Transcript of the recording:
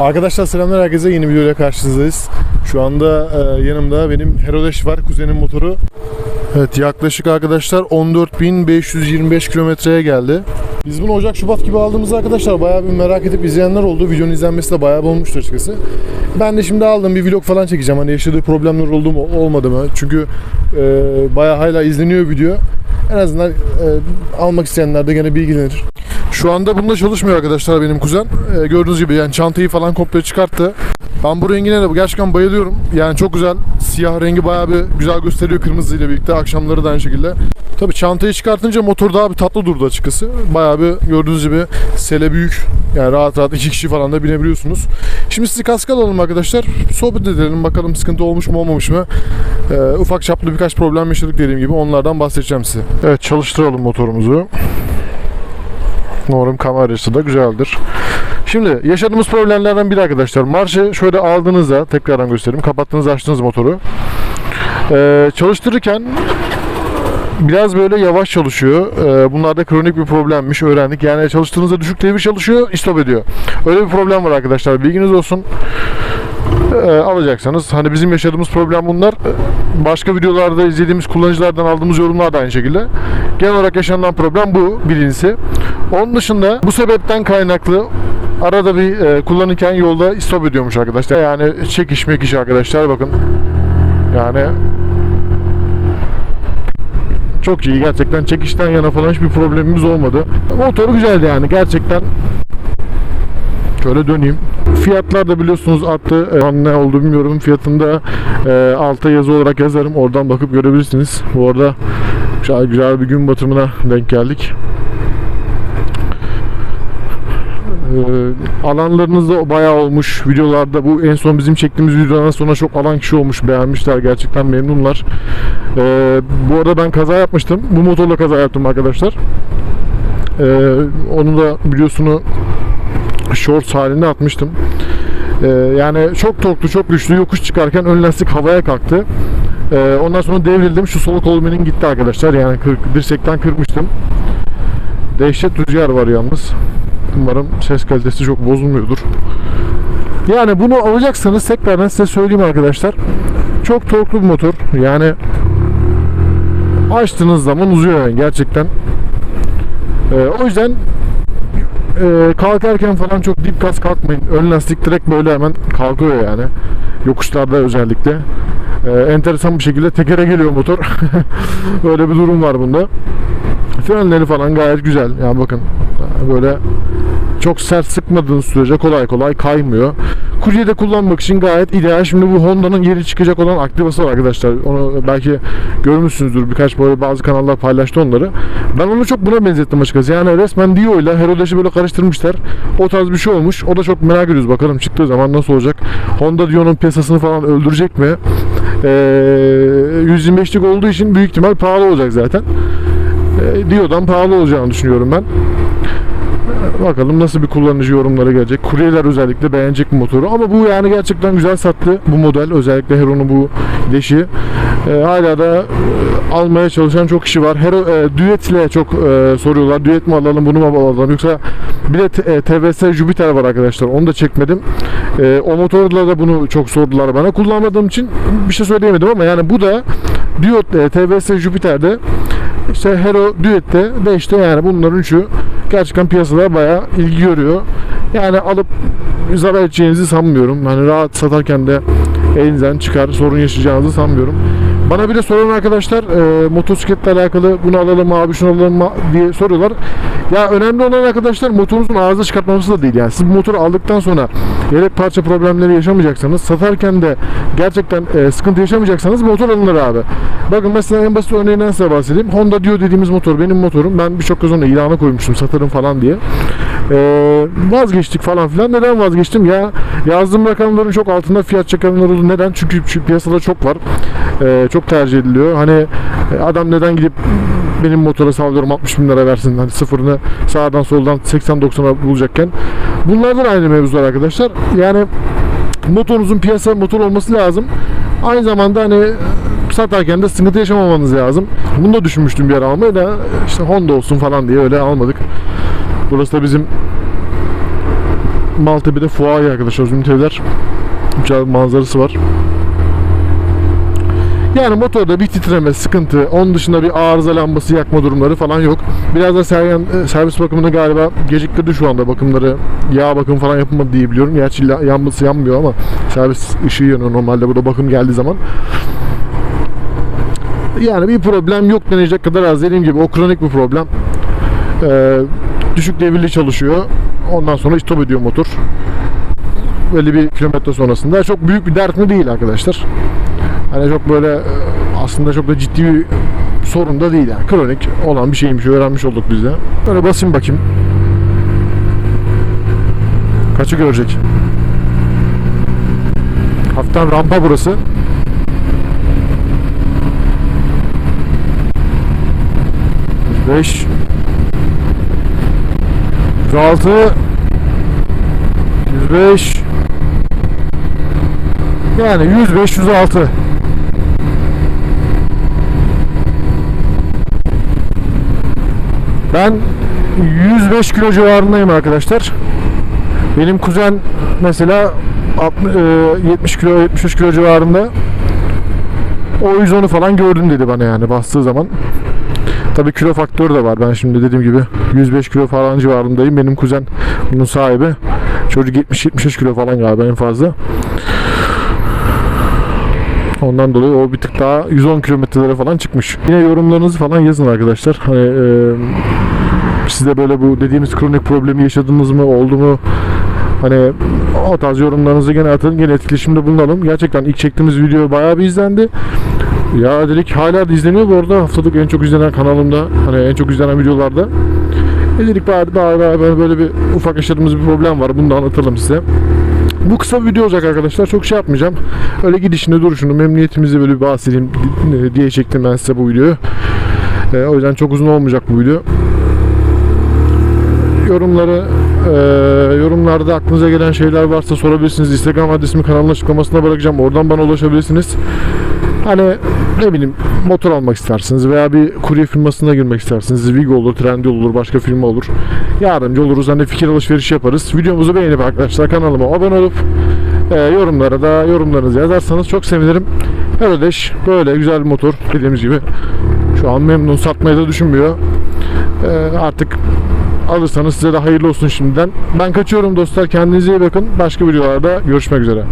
Arkadaşlar selamlar herkese yeni videoyla karşınızdayız. Şu anda e, yanımda benim Herodeş var kuzenin motoru. Evet yaklaşık arkadaşlar 14.525 kilometreye geldi. Biz bunu Ocak Şubat gibi aldığımızda arkadaşlar bayağı bir merak edip izleyenler oldu. Videonun izlenmesi de bayağı bir olmuştu açıkçası. Ben de şimdi aldım bir vlog falan çekeceğim. Hani yaşadığı problemler oldu mu olmadı mı? Çünkü e, bayağı hala izleniyor video. En azından e, almak isteyenler de gene bilgilenir. Şu anda bunda çalışmıyor arkadaşlar benim kuzen. Ee, gördüğünüz gibi yani çantayı falan komple çıkarttı. Ben bu rengine de gerçekten bayılıyorum. Yani çok güzel. Siyah rengi bayağı bir güzel gösteriyor kırmızı ile birlikte. Akşamları da aynı şekilde. Tabii çantayı çıkartınca motor daha bir tatlı durdu açıkçası. Bayağı bir gördüğünüz gibi sele büyük. Yani rahat rahat iki kişi falan da binebiliyorsunuz. Şimdi sizi kask alalım arkadaşlar. Sohbet edelim. Bakalım sıkıntı olmuş mu olmamış mı? Ee, ufak çaplı birkaç problem yaşadık dediğim gibi. Onlardan bahsedeceğim size. Evet çalıştıralım motorumuzu. Umarım kamerası da güzeldir. Şimdi yaşadığımız problemlerden biri arkadaşlar. Marşı şöyle aldığınızda tekrardan göstereyim. Kapattınız açtınız motoru. Ee, çalıştırırken biraz böyle yavaş çalışıyor. Ee, bunlar da kronik bir problemmiş öğrendik. Yani çalıştığınızda düşük devir çalışıyor, istop ediyor. Öyle bir problem var arkadaşlar. Bilginiz olsun. Ee, alacaksanız hani bizim yaşadığımız problem bunlar. Başka videolarda izlediğimiz kullanıcılardan aldığımız yorumlar da aynı şekilde. Genel olarak yaşanılan problem bu birincisi. Onun dışında bu sebepten kaynaklı arada bir e, kullanırken yolda istop ediyormuş arkadaşlar. Yani çekiş mekiş arkadaşlar bakın. Yani çok iyi gerçekten çekişten yana falan hiçbir problemimiz olmadı. Motoru güzeldi yani gerçekten. Şöyle döneyim. Fiyatlar da biliyorsunuz arttı. Şu an ne oldu bilmiyorum. Fiyatında e, alta yazı olarak yazarım. Oradan bakıp görebilirsiniz. Bu arada güzel bir gün batımına denk geldik. Ee, alanlarınız da bayağı olmuş. Videolarda bu en son bizim çektiğimiz videodan sonra çok alan kişi olmuş. Beğenmişler gerçekten memnunlar. Ee, bu arada ben kaza yapmıştım. Bu motorla kaza yaptım arkadaşlar. Ee, onu da biliyorsunuz shorts halinde atmıştım. Ee, yani çok torklu çok güçlü. Yokuş çıkarken ön lastik havaya kalktı. Ee, ondan sonra devrildim. Şu sol kol benim gitti arkadaşlar. Yani kırk, dirsekten kırmıştım dehşet rüzgar var yalnız Umarım ses kalitesi çok bozulmuyordur. Yani bunu alacaksanız tekrardan size söyleyeyim arkadaşlar. Çok torklu bir motor. Yani açtığınız zaman uzuyor yani gerçekten. Ee, o yüzden e, kalkarken falan çok dip gaz kalkmayın. Ön lastik direkt böyle hemen kalkıyor yani. Yokuşlarda özellikle. Ee, enteresan bir şekilde tekere geliyor motor. böyle bir durum var bunda. Frenleri falan gayet güzel. Yani bakın böyle çok sert sıkmadığınız sürece kolay kolay kaymıyor. Kuryede kullanmak için gayet ideal. Şimdi bu Honda'nın yeri çıkacak olan Activa'sı var arkadaşlar. Onu belki görmüşsünüzdür. Birkaç böyle bazı kanallar paylaştı onları. Ben onu çok buna benzettim açıkçası. Yani resmen Dio ile Herodeş'i böyle karıştırmışlar. O tarz bir şey olmuş. O da çok merak ediyoruz. Bakalım çıktığı zaman nasıl olacak. Honda Dio'nun piyasasını falan öldürecek mi? Ee, 125'lik olduğu için büyük ihtimal pahalı olacak zaten. Ee, Dio'dan pahalı olacağını düşünüyorum ben. Bakalım nasıl bir kullanıcı yorumları gelecek. Kuryeler özellikle beğenecek bu motoru. Ama bu yani gerçekten güzel sattı bu model. Özellikle Hero'nun bu leşi. E, hala da e, almaya çalışan çok kişi var. Hero e, Duet ile çok e, soruyorlar. Duet mi alalım, bunu mu alalım? Yoksa bir de e, TVS Jupiter var arkadaşlar. Onu da çekmedim. E, o motorla da bunu çok sordular bana. Kullanmadığım için bir şey söyleyemedim ama yani bu da Duet e, TVS Jupiter'de işte Hero Duet'te de işte yani bunların üçü gerçekten piyasada bayağı ilgi görüyor. Yani alıp zarar edeceğinizi sanmıyorum. Hani rahat satarken de elinizden çıkar, sorun yaşayacağınızı sanmıyorum. Bana bir de soran arkadaşlar e, motosikletle alakalı bunu alalım mı abi şunu alalım mı diye soruyorlar. Ya önemli olan arkadaşlar motorunuzun arıza çıkartmaması da değil yani. Siz motoru aldıktan sonra yedek parça problemleri yaşamayacaksanız satarken de gerçekten e, sıkıntı yaşamayacaksanız motor alınır abi. Bakın mesela en basit örneğinden size bahsedeyim. Honda Dio dediğimiz motor benim motorum. Ben birçok kez onu ilana koymuştum satarım falan diye. E, vazgeçtik falan filan. Neden vazgeçtim? Ya yazdığım rakamların çok altında fiyat çekenler oldu. Neden? Çünkü piyasada çok var. E, çok tercih ediliyor. Hani e, adam neden gidip benim motora sallıyorum 60 bin lira versin. Hani sıfırını sağdan soldan 80-90'a bulacakken Bunlardan aynı mevzular arkadaşlar. Yani motorunuzun piyasa motor olması lazım. Aynı zamanda hani satarken de sıkıntı yaşamamanız lazım. Bunu da düşünmüştüm bir ara almayı da işte Honda olsun falan diye öyle almadık. Burası da bizim Maltepe'de fuaye arkadaşlar. Zümrüt evler. Güzel manzarası var. Yani motorda bir titreme, sıkıntı, onun dışında bir arıza lambası yakma durumları falan yok. Biraz da e, servis bakımını galiba geciktirdi şu anda bakımları. Yağ bakım falan yapılmadı diye biliyorum. Gerçi yanması yanmıyor ama servis ışığı yanıyor normalde burada bakım geldiği zaman. Yani bir problem yok denecek kadar az. Dediğim gibi o kronik bir problem. Ee, düşük devirli çalışıyor. Ondan sonra stop ediyor motor. Belli bir kilometre sonrasında. Çok büyük bir dert mi değil arkadaşlar. Hani çok böyle e, aslında çok da ciddi bir sorun da değil yani. Kronik olan bir şeymiş. Öğrenmiş olduk biz de. Böyle basayım bakayım. Kaçı görecek? Hafiften rampa burası. Beş. Altı. 105 yani 105 106 Ben 105 kilo civarındayım arkadaşlar. Benim kuzen mesela 60, e, 70 kilo 73 kilo civarında. O 110'u falan gördüm dedi bana yani bastığı zaman. Tabii kilo faktörü de var. Ben şimdi dediğim gibi 105 kilo falan civarındayım. Benim kuzen bunun sahibi. Çocuk 70-73 kilo falan galiba en fazla. Ondan dolayı o bir tık daha 110 kilometrelere falan çıkmış. Yine yorumlarınızı falan yazın arkadaşlar. Hani e, size böyle bu dediğimiz kronik problemi yaşadınız mı, oldu mu? Hani o tarz yorumlarınızı gene atın, gene etkileşimde bulunalım. Gerçekten ilk çektiğimiz video bayağı bir izlendi. Ya dedik hala da izleniyor bu arada. Haftalık en çok izlenen kanalımda. Hani en çok izlenen videolarda. E dedik bari, bari, bari böyle bir ufak yaşadığımız bir problem var. Bunu da anlatalım size. Bu kısa bir video olacak arkadaşlar. Çok şey yapmayacağım. Öyle gidişini duruşunu, memnuniyetimizi böyle bir bahsedeyim diye çektim ben size bu videoyu. E, o yüzden çok uzun olmayacak bu video. Yorumları e, yorumlarda aklınıza gelen şeyler varsa sorabilirsiniz. Instagram adresimi kanalın açıklamasına bırakacağım. Oradan bana ulaşabilirsiniz. Hani ne bileyim motor almak istersiniz veya bir kurye firmasına girmek istersiniz. Vigo olur, Trendyol olur, başka firma olur. Yardımcı oluruz. Hani fikir alışverişi yaparız. Videomuzu beğenip arkadaşlar kanalıma abone olup e, yorumlara da yorumlarınızı yazarsanız çok sevinirim. Ödeş böyle güzel bir motor dediğimiz gibi. Şu an memnun satmayı da düşünmüyor. E, artık alırsanız size de hayırlı olsun şimdiden. Ben kaçıyorum dostlar. Kendinize iyi bakın. Başka videolarda görüşmek üzere.